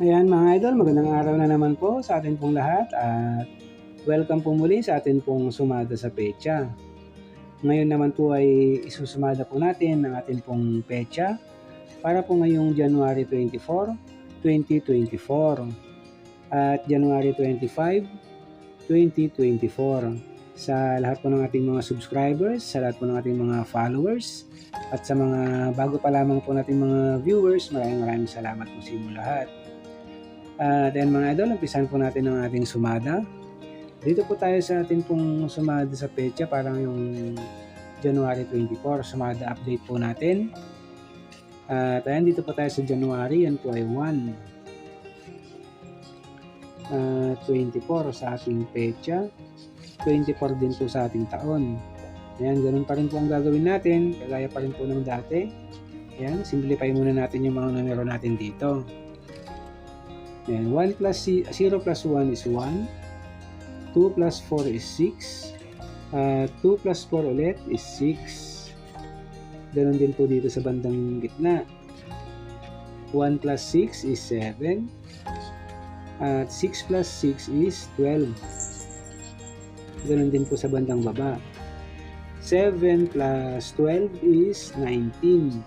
Ayan mga idol, magandang araw na naman po sa atin pong lahat at welcome po muli sa atin pong sumada sa pecha. Ngayon naman po ay isusumada po natin ang atin pong pecha para po ngayong January 24, 2024 at January 25, 2024 sa lahat po ng ating mga subscribers, sa lahat po ng ating mga followers, at sa mga bago pa lamang po nating mga viewers, maraming maraming salamat po sa inyo lahat. Uh, then mga idol, umpisan po natin ang ating sumada. Dito po tayo sa ating pong sumada sa pecha, parang yung January 24, sumada update po natin. At ayan, dito po tayo sa January, yan po ay 1. Uh, 24 sa ating pecha. 24 din po sa ating taon. Ayan, ganun pa rin po ang gagawin natin. Kagaya pa rin po ng dati. Ayan, simplify muna natin yung mga numero natin dito. Ayan, 1 plus 0 plus 1 is 1. 2 plus 4 is 6. Uh, 2 plus 4 ulit is 6. Ganun din po dito sa bandang gitna. 1 plus 6 is 7. At 6 plus 6 is 12. Ganun din po sa bandang baba. 7 plus 12 is 19.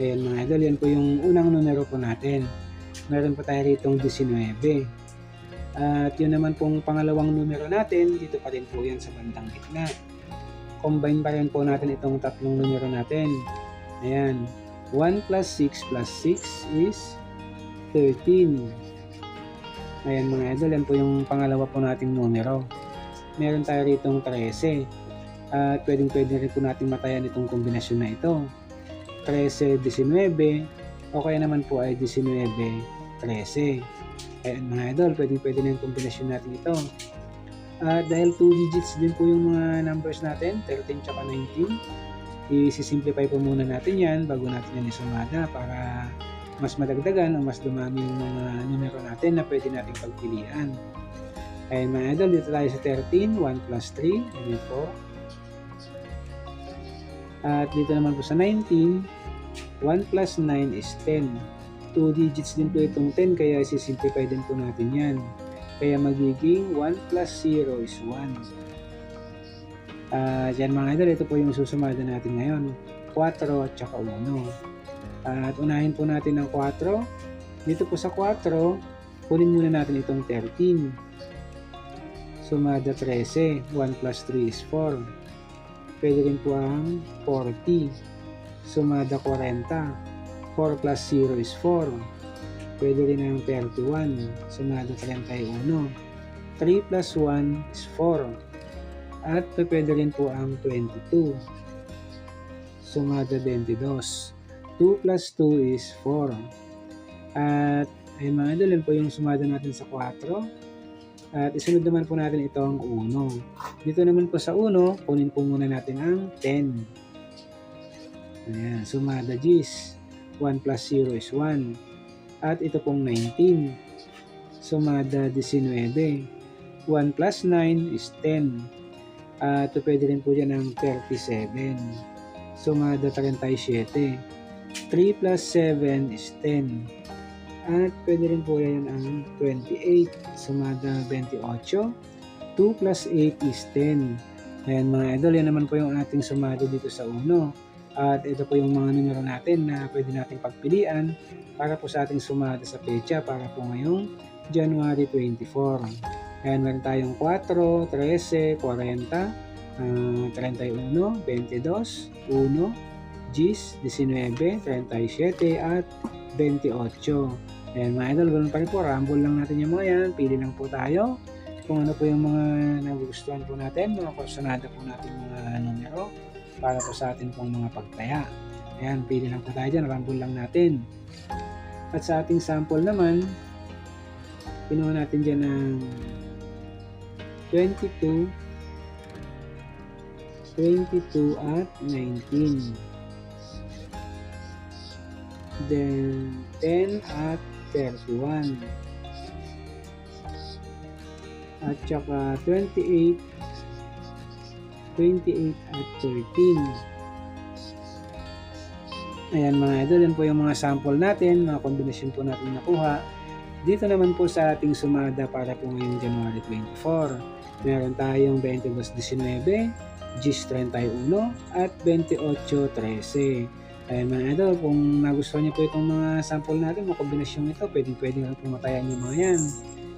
Ayan mga idol, yan po yung unang numero po natin. Meron po tayo rito 19. At yun naman pong pangalawang numero natin, dito pa rin po yan sa bandang gitna. Combine pa rin po natin itong tatlong numero natin. Ayan, 1 plus 6 plus 6 is 13. Ayan mga idol, yan po yung pangalawa po nating numero meron tayo rito 13. At pwedeng pwede rin po natin matayan itong kombinasyon na ito. 13, 19, o kaya naman po ay 19, 13. Ayan mga idol, pwedeng pwede na yung kombinasyon natin ito. At dahil 2 digits din po yung mga numbers natin, 13 tsaka 19, i-simplify po muna natin yan bago natin yan isumada para mas madagdagan o mas dumami yung mga numero natin na pwede nating pagpilian. Ayan mga idol, dito tayo sa 13, 1 plus 3, ano po. At dito naman po sa 19, 1 plus 9 is 10. 2 digits din po itong 10, kaya isisimplify din po natin yan. Kaya magiging 1 plus 0 is 1. Uh, yan mga idol, ito po yung susumada natin ngayon. 4 at saka 1. At unahin po natin ang 4. Dito po sa 4, kunin muna natin itong 13. Sumada 13. 1 plus 3 is 4. Pwede rin po ang 40. Sumada 40. 4 plus 0 is 4. Pwede rin ang 31. Sumada 31. 3 plus 1 is 4. At pwede rin po ang 22. Sumada 22. 2 plus 2 is 4. At ay mga idol, po yung sumada natin sa 4. At isunod naman po natin itong uno. Dito naman po sa uno, kunin po muna natin ang 10. Ayan, sumada G's. 1 plus 0 is 1. At ito pong 19. Sumada 19. 1 plus 9 is 10. At ito pwede rin po dyan ang 37. Sumada 37. 3 plus 7 is 10. At pwede rin po yan ang 28, sumada 28. 2 plus 8 is 10. Ayan mga idol, yan naman po yung ating sumada dito sa uno. At ito po yung mga numero natin na pwede nating pagpilian para po sa ating sumada sa pecha para po ngayong January 24. Ayan, meron tayong 4, 13, 40, uh, 31, 22, 1, 10, 19, 37 at 28. Ayan mga idol, ganun pa rin po. Rumble lang natin yung mga yan. Pili lang po tayo. Kung ano po yung mga nagugustuhan po natin, mga kursunada po natin mga para po sa atin pong mga pagtaya. Ayan, pili lang po tayo dyan. Rumble lang natin. At sa ating sample naman, pinuha natin dyan ng 22, 22 at 19. Then 10 at 31 at saka 28 28 at 13 Ayan mga idol, yan po yung mga sample natin, mga kombinasyon po natin nakuha. Dito naman po sa ating sumada para po ngayong January 24. Meron tayong 22.19, GIS 31, at 28.13. Ayan mga idol, kung nagustuhan niyo po itong mga sample natin, mga kombinasyon ito, pwede pwede lang pong matayan yung mga yan.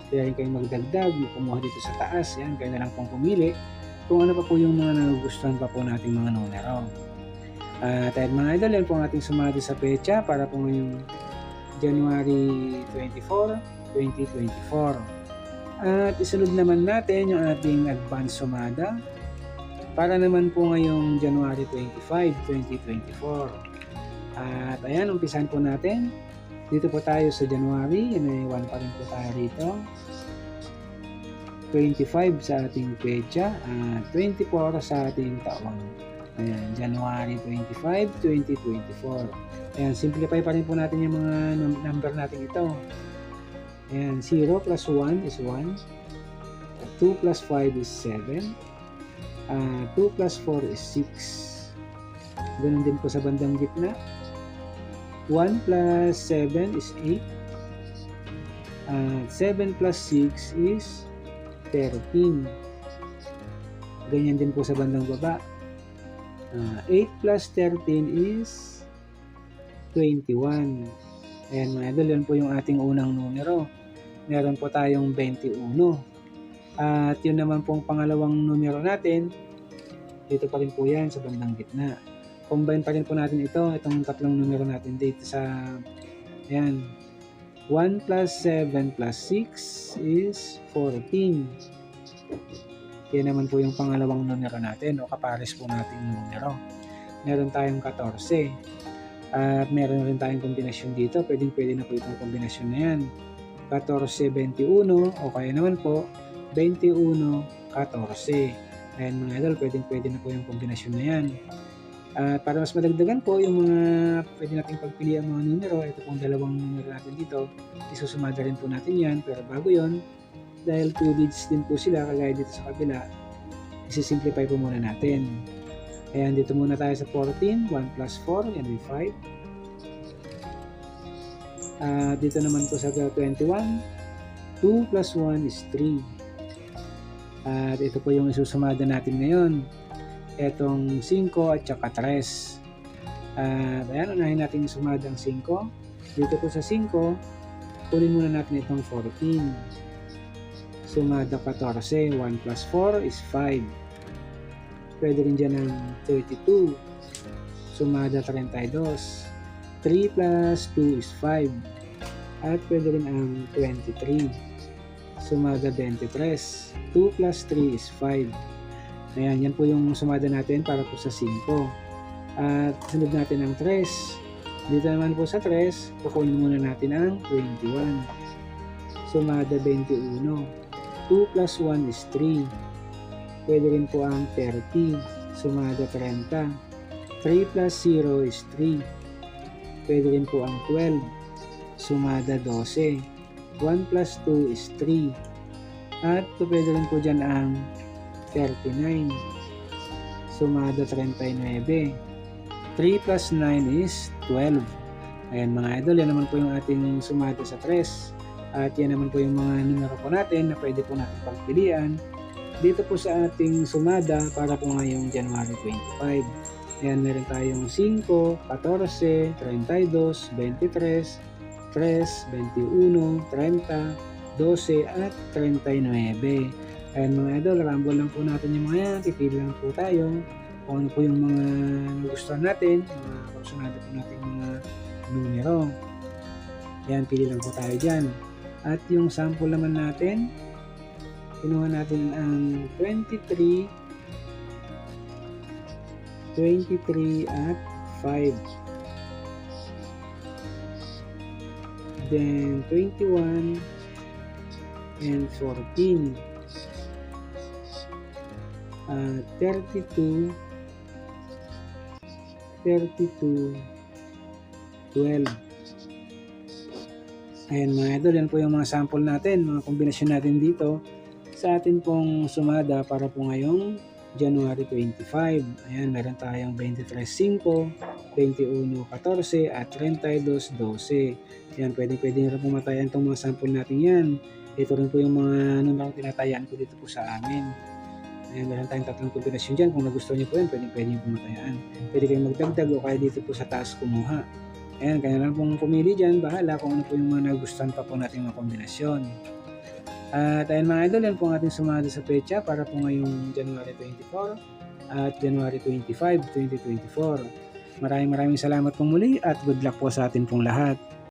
Pwede rin kayong magdagdag, kumuha dito sa taas, yan, kayo na lang pong pumili kung ano pa po yung mga nagugustuhan pa po nating mga numero. At uh, mga idol, yan po ang ating sumali sa pecha para po ngayong January 24, 2024. At isunod naman natin yung ating advance sumada para naman po ngayong January 25, 2024. At ayan, umpisan po natin. Dito po tayo sa January, yan ay 1 pa rin po tayo rito. 25 sa ating pecha at 24 sa ating taon. Ayan, January 25, 2024. Ayan, simplify pa rin po natin yung mga num- number natin ito. Ayan, 0 plus 1 is 1. 2 plus 5 is 7. Uh, 2 plus 4 is 6. Ganun din po sa bandang gitna. 1 plus 7 is 8. Uh, 7 plus 6 is 13. Ganyan din po sa bandang baba. Uh, 8 plus 13 is 21. Ayan mga idol, yan po yung ating unang numero. Meron po tayong 21. At yun naman pong pangalawang numero natin, dito pa rin po yan sa bandang gitna. Combine pa rin po natin ito, itong tatlong numero natin dito sa, ayan, 1 plus 7 plus 6 is 14. Yan naman po yung pangalawang numero natin o kapares po nating numero. Meron tayong 14. At meron rin tayong kombinasyon dito. Pwedeng pwede na po itong kombinasyon na yan. 14-21 o kaya naman po 21-14. Ayan mga idol, pwedeng pwede na po yung kombinasyon na yan. At para mas madagdagan po yung mga pwede nating pagpili ang mga numero, ito pong dalawang numero natin dito, isusumada rin po natin yan. Pero bago yon dahil 2 digits din po sila, kagaya dito sa kabila, isi-simplify po muna natin. Ayan, dito muna tayo sa 14, 1 plus 4, yan ay 5. Uh, dito naman po sa 21, 2 plus 1 is 3. At ito po yung isusumada natin ngayon etong 5 at saka 3. At ayan, unahin natin yung sumadang 5. Dito po sa 5, kunin muna natin itong 14. Sumada 14. 1 plus 4 is 5. Pwede rin dyan ng 32. Sumada 32. 3 plus 2 is 5. At pwede rin ang 23. Sumada 23. 2 plus 3 is 5. Ayan, yan po yung sumada natin para po sa 5. At sunod natin ang 3. Dito naman po sa 3, kukunin muna natin ang 21. Sumada 21. 2 plus 1 is 3. Pwede rin po ang 30. Sumada 30. 3 plus 0 is 3. Pwede rin po ang 12. Sumada 12. 1 plus 2 is 3. At pwede rin po dyan ang 39. Sumada 39. 3 plus 9 is 12. Ayan mga idol, yan naman po yung ating sumada sa 3. At yan naman po yung mga numero po natin na pwede po natin pagpilian dito po sa ating sumada para po ngayong January 25. Ayan, meron tayong 5, 14, 32, 23, 3, 21, 30, 12 at 39. Ayan mga idol, rumble lang po natin yung mga yan. Pipili lang po tayo kung ano po yung mga nagustuhan natin, mga kursunado po natin mga numero. Ayan, pili lang po tayo dyan. At yung sample naman natin, kinuha natin ang 23, 23 at 5. Then 21 and 14 uh, 32 32 12 ayan mga idol yan po yung mga sample natin mga kombinasyon natin dito sa atin pong sumada para po ngayong January 25. Ayan, meron tayong 23.5, 21.14 at 32.12. Ayan, pwede pwede rin po matayan itong mga sample natin yan. Ito rin po yung mga numero tinatayaan ko dito po sa amin. Ayan, meron tayong tatlong kombinasyon dyan. Kung nagustuhan niyo po yan, pwede pwede yung pumatayaan. Pwede kayong magdagdag o kaya dito po sa taas kumuha. Ayan, kaya lang pong pumili dyan, bahala kung ano po yung mga nagustuhan pa po natin mga kombinasyon. At ayun mga idol, yan po ang ating sumali sa pecha para po ngayong January 24 at January 25, 2024. Maraming maraming salamat po muli at good luck po sa atin pong lahat.